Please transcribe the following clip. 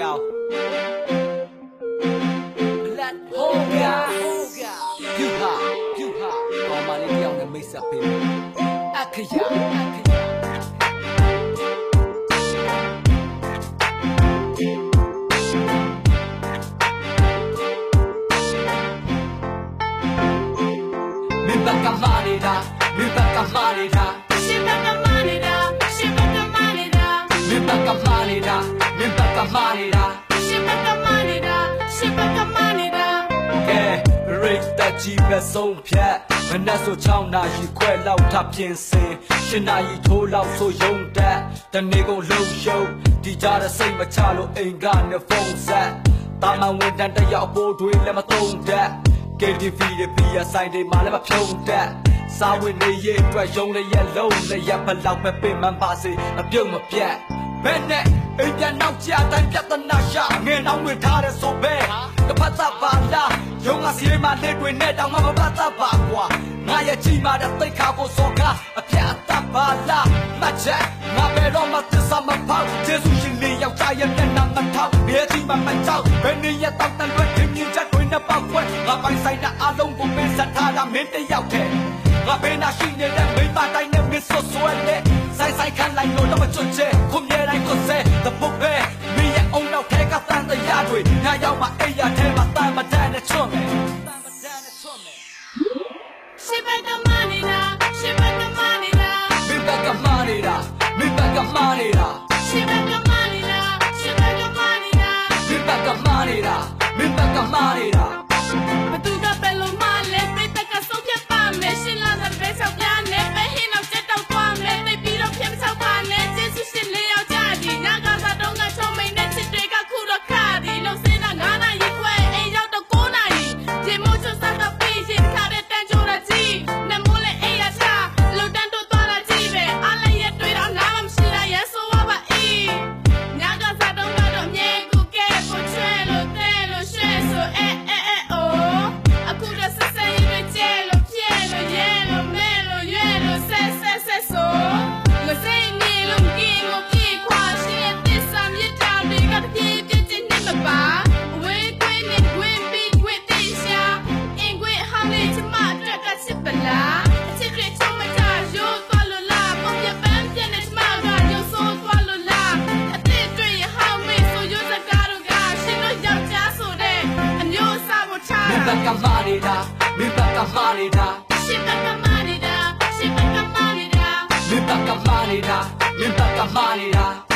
yo Black Hoga You ha You ha ကောင်းပါလေတယောက်နဲ့မိတ်ဆက်ပေးမယ်အခရာအခရာ က်ကြီးပဲဆုံးဖြတ်မနှက်ဆို6နာရီခွဲလောက်ထပြင်စင်7နာရီထိုးလောက်ဆိုယုံတက်တနေ့ကုန်လုံးရှုံဒီကြတဲ့စိတ်မချလို့အိမ်ကနေဖုန်းဆက်တာမန်ဝန်တန်တစ်ယောက်ပိုးတွေလည်းမသုံးတတ် KTV တွေပြရဆိုင်တွေမှာလည်းမဖြုံးတတ်စာဝင်နေရဲ့အတွက်ယုံလည်းရလုံးလည်းရဘလောက်ပဲပင်မပါစေအပြုံးမပြတ်ဘယ်နဲ့အိမ်ပြန်နောက်ကြတိုင်းပြဿနာရှာငယ်နောက်ဝင်ထားတဲ့ဆို စီမလက်တွေနဲ့တောင်မှမပတ်သက်ပါကွာငါရဲ့ချီမာတဲ့သိခါဖို့စောကားအပြတ်အသက်ပါလားမချက်ငါဘယ်တော့မှသစ္စာမဖောက်ကျေးဇူးရှင်လေးယောက်ျားရဲ့မျက်နှာမထောက်မြေကြီးမှမကြောက်ဘယ်နည်းရတော့တန်လွဲ့ခင်ကြီးချက်တွေနဲ့ပောက်ခွဲငါပိုင်ဆိုင်တဲ့အလုံးကိုပေးဆက်ထားတာမင်းတယောက်တည်းငါဘယ်နာရှိနေတဲ့မိမတိုင်းနဲ့မစ်ဆိုဆွဲတဲ့ဆိုင်ဆိုင်ခံလိုက်လို့တော့မချွတ်ချဲခုမြဲတိုင်းကိုစဲတပုတ်ပဲမင်းရဲ့အုံနောက်ထဲကတန်တရားတွေညရောက်မှ အိယာထဲမှာတန်မတန်နဲ့ချွတ်မယ်တန်မတန်နဲ့ချွတ်မယ် Shit back up money down, shit back up money down, မင်းဘက်ကမာနေတာမင်းဘက်ကမာနေတာ shit back up money down, shit back up money down. မင်းဘက်ကမာနေတာမင်းဘက်ကမာနေတာ မင်းဘက်ကမာနေတာမင်းဘ